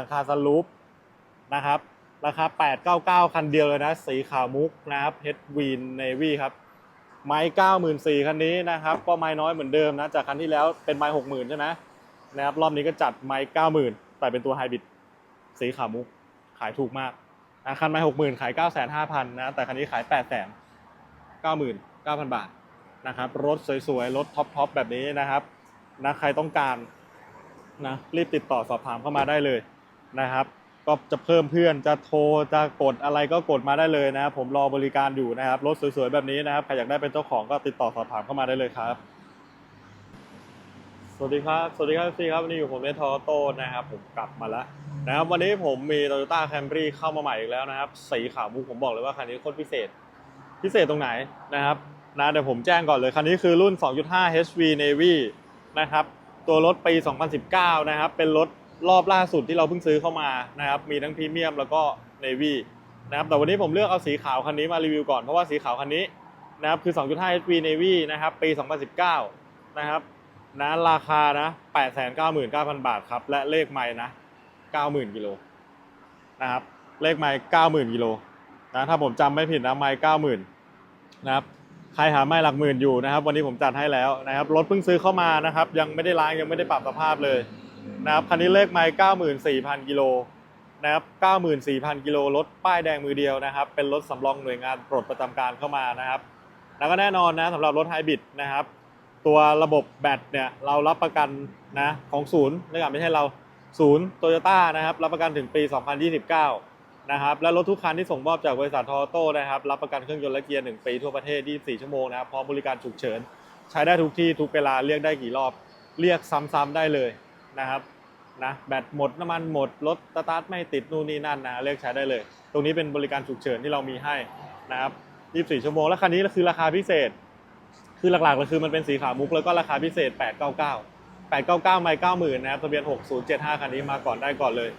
ราคาสลูปนะครับ ราคา 899 คันเดียวเลยนะ สีขาวมุกนะครับเฮดวีนเนวี่ครับ ไม้94,000คันนี้นะครับ ก็ไม้น้อยเหมือนเดิมนะ จากคันที่แล้วเป็นไม้60,000ใช่ไหมนะครับ รอบนี้ก็จัดไม้90,000 แต่เป็นตัวไฮบริดสีขาวมุก ขายถูกมากนะคันไม้60,000 ขาย 9,500นะ แต่คันนี้ขาย899,000 บาทนะครับ รถสวยๆ รถท็อปๆ แบบนี้นะครับนะใครต้องการนะรีบติดต่อสอบถามเข้ามาได้เลย นะครับ ก็จะเพิ่มเพื่อนจะโทรจะกดอะไรก็กดมาได้เลยนะครับผมรอบริการอยู่นะครับรถสวยๆแบบนี้นะครับใครอยากได้เป็นเจ้าของก็ติดต่อสอบถามเข้ามาได้เลยครับ สวัสดีครับ สวัสดีครับซีครับวันนี้อยู่ผมเนทอโต้นะครับ ผมกลับมาแล้วนะครับวันนี้ผมมี Toyota Camry เข้ามาใหม่อีกแล้วนะครับสีขาวมุกผมบอกเลยว่าคันนี้โคตรพิเศษ พิเศษตรงไหนนะครับนะเดี๋ยวผมแจ้งก่อนเลยคันนี้คือรุ่น 2.5 HV Navy นะครับตัวรถปี 2019 นะครับ เป็นรถ รอบล่าสุดที่เราเพิ่งซื้อเข้ามานะครับมีทั้งพรีเมียมแล้วก็ Navy นะครับแต่วันนี้ผมเลือกเอาสีขาวคันนี้มารีวิวก่อนเพราะว่าสีขาวคันนี้นะครับคือ 2.5 HV Navy นะครับปี 2019 นะครับนะราคานะ 899,000 บาทครับ และเลขไม้นะ 90,000 กิโลนะครับเลขไม้90,000 กิโลนะถ้าผมจำไม่ผิดนะไม้90,000 นะครับใครหาไม้หลักหมื่นอยู่นะครับ วันนี้ผมจัดให้แล้วนะครับรถเพิ่งซื้อเข้ามานะครับ ยังไม่ได้ล้างยังไม่ได้ปรับสภาพเลย นะครับคันนี้เลขไม้94,000 กิโลนะครับ94,000 กิโลรถป้ายแดงมือเดียวนะครับ เป็นรถสำรองหน่วยงานปลดประจำการเข้ามานะครับ แล้วก็แน่นอนนะสำหรับรถไฮบริดนะครับ ตัวระบบแบตเนี่ยเรารับประกันนะของศูนย์นะครับไม่ใช่เราศูนย์โตโยต้านะครับ รับประกันถึงปี 2029 นะครับ และรถทุกคันที่ส่งมอบจากบริษัททอโต้นะครับ รับประกันเครื่องยนต์และเกียร์ 1 ปีทั่วประเทศ 24 ชั่วโมงนะครับ พร้อมบริการฉุกเฉิน ใช้ได้ทุกที่ทุกเวลาเรียกได้กี่รอบ เรียกซ้ำๆได้เลย นะครับนะแบตหมดน้ำมันหมดรถสตาร์ทไม่ติดนู่นนี่นั่นนะเรียกใช้ได้เลย ตรงนี้เป็นบริการฉุกเฉินที่เรามีให้นะครับ24 ชั่วโมงและคันนี้คือราคาพิเศษ คือหลักๆเลยคือมันเป็นสีขาวมุกแล้วก็ราคาพิเศษ 899 899ไม่90,000นะครับทะเบียน 6075 คันนี้มาก่อนได้ก่อนเลย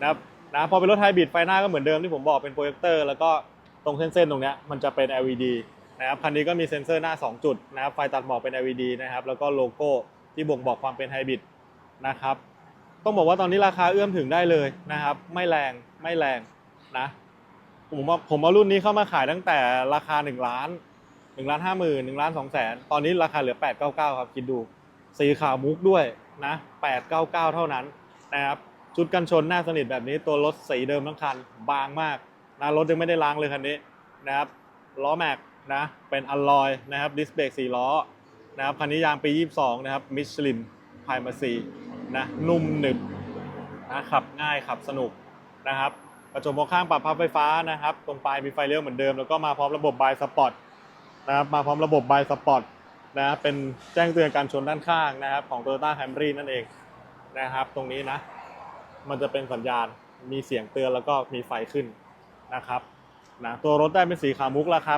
นะครับนะพอเป็นรถไฮบริดไฟหน้าก็เหมือนเดิมที่ผมบอกเป็นโปรเจคเตอร์แล้วก็ตรงเส้นๆตรงเนี้ยมันจะเป็น LED นะครับคันนี้ก็มีเซ็นเซอร์หน้า 2 จุดนะครับไฟตัดหมอกเป็น LED นะครับแล้วก็โลโก้ที่บ่งบอกความเป็นไฮบริด นะครับ ต้องบอกว่าตอนนี้ราคาเอื้อมถึงได้เลยนะครับ ไม่แรงไม่แรงนะผมว่าผมเอารุ่นนี้เข้ามาขายตั้งแต่ราคา 1 ล้านหนึ่งล้านห้าหมื่นหนึ่งล้านสองแสนตอนนี้ราคาเหลือแปดเก้าเก้าครับคิดดูสีขาวมุกด้วยนะแปดเก้าเก้าเท่านั้นนะครับชุดกันชนหน้าสนิทแบบนี้ตัวรถสีเดิมทั้งคันบางมากนะรถยังไม่ได้ล้างเลยคันนี้นะครับล้อแม็กนะเป็นอลลอยนะครับดิสเบรกสี่ล้อนะครับคันนี้ยางปี 22 นะครับมิชลินไพมาซี นะนุ่มหนึบนะขับง่ายขับสนุกนะครับกระจกมองข้างปรับพับไฟฟ้านะครับ ตรงปลายมีไฟเลี้ยวเหมือนเดิม แล้วก็มาพร้อมระบบบายสปอร์ตนะครับมาพร้อมระบบบายสปอร์ตนะครับเป็นแจ้งเตือนการชนด้านข้างนะครับ ของ Toyota Camry นั่นเองนะครับ ตรงนี้นะ มันจะเป็นสัญญาณมีเสียงเตือนแล้วก็มีไฟขึ้นนะครับนะตัวรถได้เป็นสีขาวมุกราคา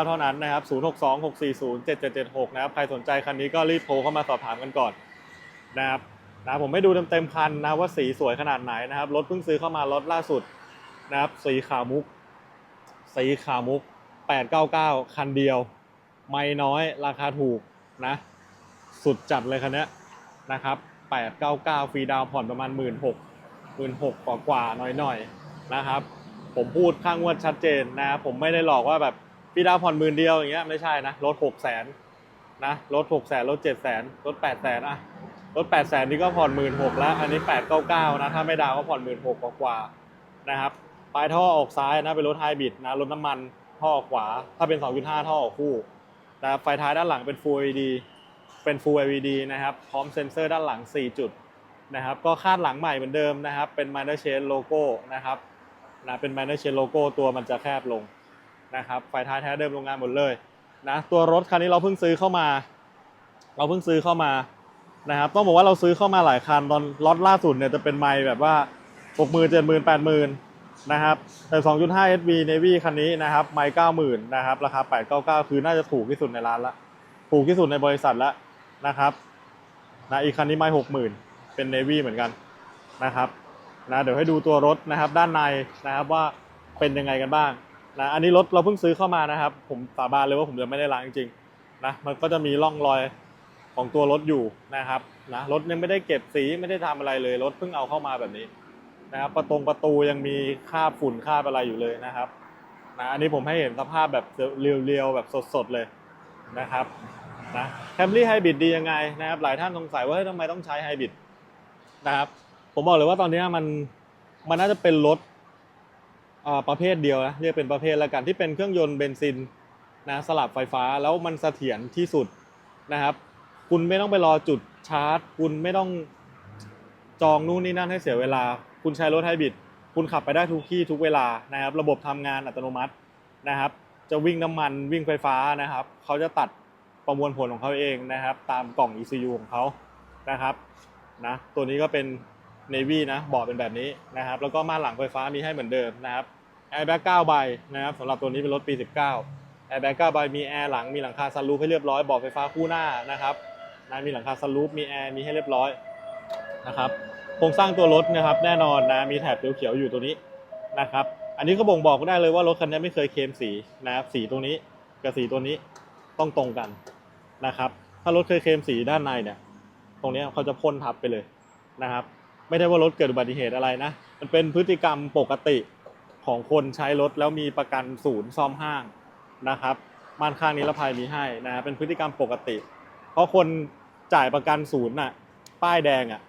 899 เท่านั้นนะครับ 0626407776 นะครับ ใครสนใจคันนี้ก็รีบโทรเข้ามาสอบถามกันก่อนนะครับ นะผมไม่ดูเต็มๆคันนะว่าสีสวยขนาดไหนนะครับรถเพิ่งซื้อเข้ามารถล่าสุดนะครับสีขาวมุก สีขาวมุก 899 คันเดียว ไม่น้อยราคาถูกนะ สุดจัดเลยคันนี้นะครับ 899 ฟรีดาวผ่อนประมาณ 1 6 0 0 0 1 6กว่ากว่าๆหน่อยๆนะครับ ผมพูดข้างวดชัดเจนนะ ผมไม่ได้หลอกว่าแบบฟรีดาวผ่อนหมื่นเดียวอย่างเงี้ยไม่ใช่นะรถ6 0 0 0 0นนะรถ6 0 0 0 0รถ7 0 0 0 0รถ8 0 0 0 0อะ รถ8 0 0 0 0 นี่ก็ผ่อน 1 6 0 0 0แล้ว อันนี้ 899 นะ ถ้าไม่ดาวก็ผ่อน 1 6 0 0 0 กว่าๆนะครับ ปลายท่อออกซ้ายนะ เป็นรถไฮบริดนะ รถน้ำมันท่อออขวา ถ้าเป็น 2.5 ท่อออกคู่นะไฟท้ายด้านหลังเป็น Full LED เป็น Full LED นะครับ พร้อมเซ็นเซอร์ด้านหลัง 4 จุดนะครับ ก็คาดหลังใหม่เหมือนเดิมนะครับ เป็น Minor Change Logo นะครับ นะ เป็น Minor Change Logo ตัวมันจะแคบลงนะครับ ไฟท้ายแท้เดิมโรงงานหมดเลยนะ ตัวรถคันนี้เราเพิ่งซื้อเข้ามา เราเพิ่งซื้อเข้ามา นะครับต้องบอกว่าเราซื้อเข้ามาหลายคันตอนล็อตล่าสุดเนี่ยจะเป็นไมล์แบบว่า60,000 7,000 8,000นะครับแต่2.5 SV Navy คันนี้นะครับไมล์90,000นะครับราคา899คือน่าจะถูกที่สุดในร้านละถูกที่สุดในบริษัทละนะครับนะอีกคันนี้ไมล์60,000เป็น Navy เหมือนกันนะครับนะเดี๋ยวให้ดูตัวรถนะครับด้านในนะครับว่าเป็นยังไงกันบ้างนะอันนี้รถเราเพิ่งซื้อเข้ามานะครับ ผมสาบานเลยว่าผมจะไม่ได้ล้างจริงๆนะมันก็จะมีร่องรอย ของตัวรถอยู่นะครับนะรถยังไม่ได้เก็บสีไม่ได้ทำอะไรเลยรถเพิ่งเอาเข้ามาแบบนี้นะครับประตงประตูยังมีคราบฝุ่นคราบอะไรอยู่เลยนะครับนะอันนี้ผมให้เห็นสภาพแบบเรียวๆแบบสดๆเลยนะครับนะแคมรี่ไฮบริดดียังไงนะครับหลายท่านสงสัยว่าทำไมต้องใช้ไฮบริดนะครับผมบอกเลยว่าตอนนี้มันมันน่าจะเป็นรถอ่าประเภทเดียวนะเรียกเป็นประเภทล้วกันที่เป็นเครื่องยนต์เบนซินนะสลับไฟฟ้าแล้วมันเสถียรที่สุดนะครับ คุณไม่ต้องไปรอจุดชาร์จ คุณไม่ต้องจองนู่นนี่นั่นให้เสียเวลา คุณใช้รถไฮบริดคุณขับไปได้ทุกที่ทุกเวลานะครับ ระบบทำงานอัตโนมัตินะครับ จะวิ่งน้ำมันวิ่งไฟฟ้านะครับ เขาจะตัดประมวลผลของเขาเองนะครับ ตามกล่อง ECU ของเขานะครับนะตัวนี้ก็เป็น Navy นะบาะเป็นแบบนี้นะครับ แล้วก็ม่านหลังไฟฟ้ามีให้เหมือนเดิมนะครับแอร์แบ็ก9ใบนะครับสำหรับตัวนี้เป็นรถปี 19แอร์แบ็ก9ใบมีแอร์หลังมีหลังคาซันรูฟให้เรียบร้อยบาะไฟฟ้าคู่หน้านะครับ นะมีหลังคาซันรูฟมีแอร์มีให้เรียบร้อยนะครับโครงสร้างตัวรถนะครับแน่นอนนะมีแถบเขียวๆอยู่ตัวนี้นะครับอันนี้ก็บ่งบอกได้เลยว่ารถคันนี้ไม่เคยเคลมสีนะครับสีตัวนี้กับสีตัวนี้ต้องตรงกันนะครับ ถ้ารถเคยเคลมสีด้านในเนี่ย ตรงนี้เขาจะพ่นทับไปเลยนะครับ ไม่ได้ว่ารถเกิดอุบัติเหตุอะไรนะ มันเป็นพฤติกรรมปกติของคนใช้รถแล้วมีประกันศูนย์ซ่อมห้างนะครับม่านข้างนิรภัยมีให้นะเป็นพฤติกรรมปกติ เพราะคนจ่ายประกันศูนย์น่ะ ป้ายแดงอะ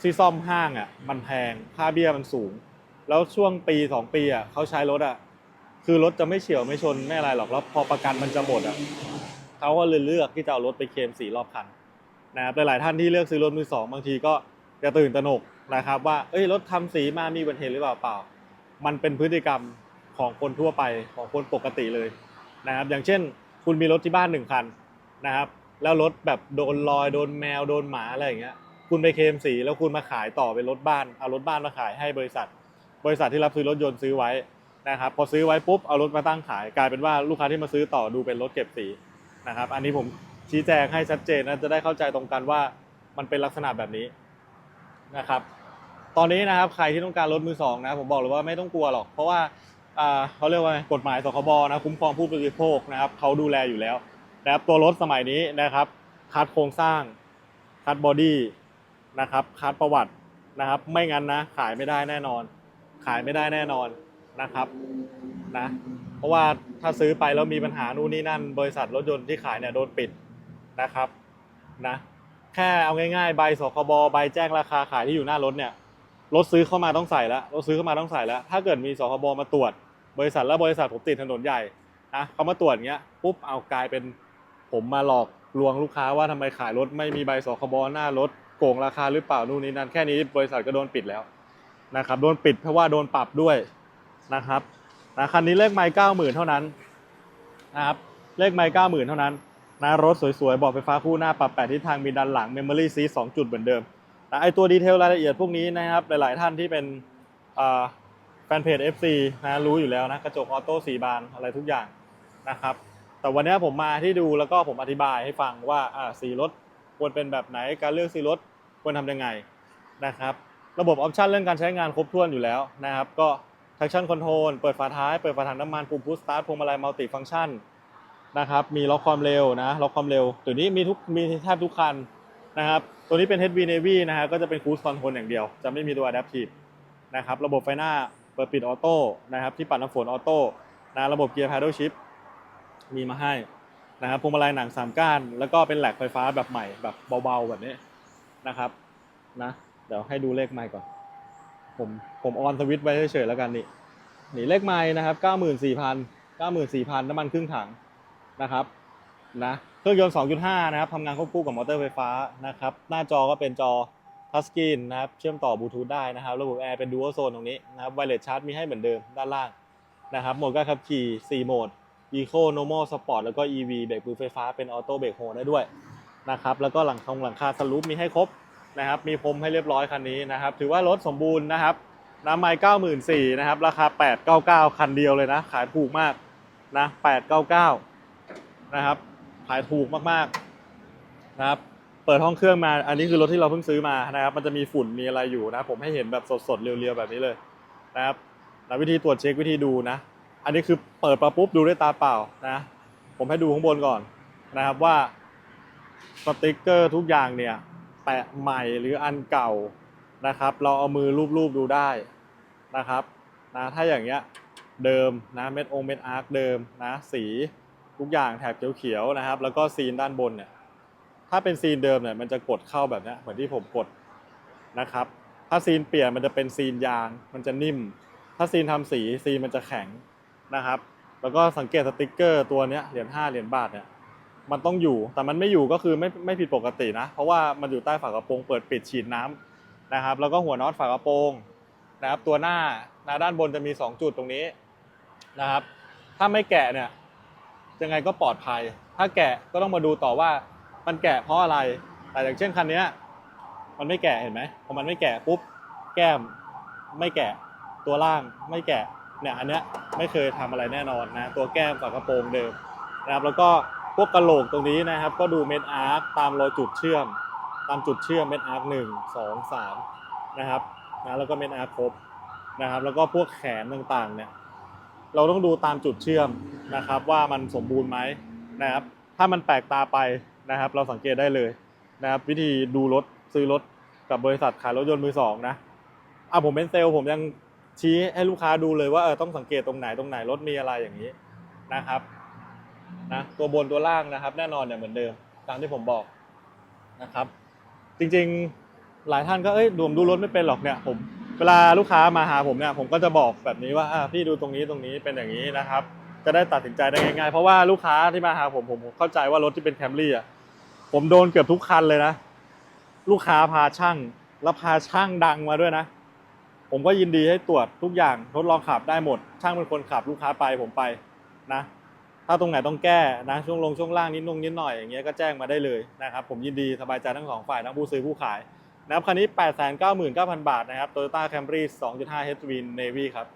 ที่ซ่อมห้างอะ มันแพงค่าเบี้ยมันสูง แล้วช่วงปีสองปีอะเขาใช้รถอะ คือรถจะไม่เฉียวไม่ชนไม่อะไรหรอกแล้วพอประกันมันจะหมดอะเขาก็เลยเลือกที่จะเอารถไปเคลมสีรอบคันนะครับหลายๆท่านที่เลือกซื้อรถมือสองบางทีก็จะตื่นตระหนกนะครับว่าเอ้ยรถทำสีมามีบัติเหตุหรือเปล่าเปล่า มันเป็นพฤติกรรมของคนทั่วไปของคนปกติเลยนะครับอย่างเช่น คุณมีรถที่บ้านหนึ่งคันนะครับ แล้วรถแบบโดนรอยโดนแมวโดนหมาอะไรอย่างเงี้ย คุณไปเคลมสีแล้วคุณมาขายต่อเป็นรถบ้านเอารถบ้านมาขายให้บริษัท บริษัทที่รับซื้อรถยนต์ซื้อไว้นะครับพอซื้อไว้ปุ๊บเอารถมาตั้งขายกลายเป็นว่าลูกค้าที่มาซื้อต่อดูเป็นรถเก็บสีนะครับอันนี้ผมชี้แจงให้ชัดเจนนะจะได้เข้าใจตรงกันว่ามันเป็นลักษณะแบบนี้นะครับตอนนี้นะครับใครที่ต้องการรถมือสองนะผมบอกเลยว่าไม่ต้องกลัวหรอก เพราะว่าอ่าเขาเรียกว่าไงกฎหมายสคบนะคุ้มครองผู้บริโภคนะครับเขาดูแลอยู่แล้ว นะครับตัวรถสมัยนี้นะครับคัดโครงสร้างคัดบอดี้นะครับคัดประวัตินะครับไม่งั้นนะขายไม่ได้แน่นอน ขายไม่ได้แน่นอนนะครับนะเพราะว่าถ้าซื้อไปแล้วมีปัญหานู่นนี่นั่น บริษัทรถยนต์ที่ขายเนี่ยโดนปิดนะครับนะแค่เอาง่ายๆ ใบสคบใบแจ้งราคาขายที่อยู่หน้ารถเนี่ยรถซื้อเข้ามาต้องใส่แล้วรถซื้อเข้ามาต้องใส่แล้วถ้าเกิดมีสคบมาตรวจ บริษัทแล้วบริษัทผมติดถนนใหญ่นะเขามาตรวจเงี้ยปุ๊บเอากลายเป็น ผมมาหลอกลวงลูกค้าว่าทำไมขายรถไม่มีใบสคบหน้ารถโกงราคาหรือเปล่านู่นนี่นั่นแค่นี้บริษัทก็โดนปิดแล้วนะครับโดนปิดเพราะว่าโดนปรับด้วยนะครับนะคันนี้เลขไมล์เก้าหมื่นเท่านั้นนะครับเลขไมล์เก้าหมื่นเท่านั้นนะรถสวยๆบอกไฟฟ้าคู่หน้าปรับแปดทิศทางมีดันหลัง Memory Seat สองจุดเหมือนเดิมนะไอตัวดีเทลรายละเอียดพวกนี้นะครับหลายๆท่านที่เป็นแฟนเพจ FC นะรู้อยู่แล้วนะกระจกออโต้สีบานอะไรทุกอย่างนะครับ แต่วันนี้ผมมาที่ดูแล้วก็ผมอธิบายให้ฟังว่าสีรถควรเป็นแบบไหนการเลือกสีรถควรทำยังไงนะครับ ระบบออปชันเรื่องการใช้งานครบถ้วนอยู่แล้วนะครับ ก็ traction control เปิดฝาท้าย เปิดฝาถังน้ำมันปุ่ม push start พวงมาลัย multi function นะครับ มีล็อกความเร็วนะล็อกความเร็ว ตัวนี้มีทุกมีแทบทุกคันนะครับ ตัวนี้เป็น HV Navy นะฮะก็จะเป็น cruise control อย่างเดียว จะไม่มีตัว adaptive นะครับ ระบบไฟหน้าเปิดปิดออโต้นะครับที่ปัดน้ำฝนออโต้นะระบบเกียร์ paddle shift มีมาให้นะครับพวงมาลัยหนังสามก้าน แล้วก็เป็นแหลกไฟฟ้าแบบใหม่แบบเบาๆแบบนี้นะครับนะเดี๋ยวให้ดูเลขไมค์ก่อน ผมผมออนสวิตไว้เฉยๆแล้วกันนี่นี่เลขไมค์นะครับ94,000 94,000น้ำมันครึ่งถังนะครับนะเครื่องยนต์ 2.5 นะครับทำงานควบคู่กับมอเตอร์ไฟฟ้านะครับ หน้าจอก็เป็นจอทัชสกรีนนะครับ เชื่อมต่อบลูทูธได้นะครับ ระบบแอร์เป็นดูอัลโซนตรงนี้นะครับไวเลสชาร์จมีให้เหมือนเดิมด้านล่างนะครับ โหมดการขับขี่ 4 โหมด Eco Normal Sport แล้วก็ EV เบรกมือไฟฟ้าเป็นออโต้เบรกโฮได้ด้วยนะครับแล้วก็หลังคงหลังคาสลูปมีให้ครบนะครับมีพรมให้เรียบร้อยคันนี้นะครับถือว่ารถสมบูรณ์นะครับน้ำไม้เก้าหมื่นสี่นะครับราคาแปดเก้าเก้าคันเดียวเลยนะ ขายถูกมากนะแปดเก้าเก้านะครับขายถูกมากๆนะครับเปิดห้องเครื่องมาอันนี้คือรถที่เราเพิ่งซื้อมานะครับมันจะมีฝุ่นมีอะไรอยู่นะผมให้เห็นแบบสดๆเรียวๆแบบนี้เลยนะครับแล้ววิธีตรวจเช็ควิธีดูนะ อันนี้คือเปิดมาปุ๊บดูด้วยตาเปล่านะ ผมให้ดูข้างบนก่อนนะครับว่าสติกเกอร์ทุกอย่างเนี่ยแปะใหม่หรืออันเก่านะครับ เราเอามือรูปๆดูได้นะครับนะถ้าอย่างเงี้ยเดิมนะเม็ดองเม็ดอาร์คเดิมนะสีทุกอย่างแถบเขียวๆนะครับ แล้วก็ซีนด้านบนเนี่ยถ้าเป็นซีนเดิมเนี่ยมันจะกดเข้าแบบนี้เหมือนที่ผมกดนะครับ ถ้าซีนเปลี่ยนมันจะเป็นซีนยาง มันจะนิ่ม ถ้าซีนทำสีซีนมันจะแข็ง นะครับ แล้วก็สังเกตสติกเกอร์ตัวเนี้ยเหรียญห้าเหรียญบาทเนี่ยมันต้องอยู่แต่มันไม่อยู่ก็คือไม่ไม่ผิดปกตินะ เพราะว่ามันอยู่ใต้ฝากระโปรงเปิดปิดฉีดน้ำนะครับ แล้วก็หัวน็อตฝากระโปรงนะครับตัวหน้าหน้าด้านบนจะมี 2 จุดตรงนี้นะครับ ถ้าไม่แกะเนี่ยยังไงก็ปลอดภัย ถ้าแกะก็ต้องมาดูต่อว่ามันแกะเพราะอะไร แต่อย่างเช่นคันนี้มันไม่แกะเห็นไหมพอมันไม่แกะปุ๊บแก้มไม่แกะตัวล่างไม่แกะ เนี่ยอันเนี้ยไม่เคยทำอะไรแน่นอนนะตัวแก้มฝากระโปรงเดิมนะครับแล้วก็พวกกระโหลกตรงนี้นะครับ ก็ดูเม็ดอาร์คตามรอยจุดเชื่อม ตามจุดเชื่อมเม็ดอาร์คหนึ่งสองสามนะครับนะแล้วก็เม็ดอาร์คครบนะครับ แล้วก็พวกแขนต่างๆเนี่ยเราต้องดูตามจุดเชื่อมนะครับว่ามันสมบูรณ์ไหมนะครับ ถ้ามันแปลกตาไปนะครับ เราสังเกตได้เลยนะครับ วิธีดูรถซื้อรถกับบริษัทขายรถยนต์มือสองนะอะผมเป็นเซลล์ผมยัง ชี้ให้ลูกค้าดูเลยว่าเออต้องสังเกตตรงไหนตรงไหนรถมีอะไรอย่างนี้นะครับนะตัวบนตัวล่างนะครับ แน่นอนเนี่ยเหมือนเดิมตามที่ผมบอกนะครับ จริงๆหลายท่านก็เอ้ยดูมดูรถไม่เป็นหรอกเนี่ยผมเวลาลูกค้ามาหาผมเนี่ยผมก็จะบอกแบบนี้ว่าพี่ดูตรงนี้ตรงนี้เป็นอย่างนี้นะครับ จะได้ตัดสินใจได้ง่ายๆ เพราะว่าลูกค้าที่มาหาผมผมเข้าใจว่ารถที่เป็นแคมรี่อะผมโดนเกือบทุกคันเลยนะ ลูกค้าพาช่างแล้วพาช่างดังมาด้วยนะ ผมก็ยินดีให้ตรวจทุกอย่างทดลองขับได้หมด ช่างเป็นคนขับลูกค้าไปผมไปนะ ถ้าตรงไหนต้องแก้นะช่วงลงช่วงล่างนิดนงนิดหน่อยอย่างเงี้ยก็แจ้งมาได้เลยนะครับผมยินดีสบายใจทั้งสองฝ่ายทั้งผู้ซื้อผู้ขายนะครับคันนี้ 899,000 บาทนะครับ Toyota Camry 2.5 HV Navy ครับ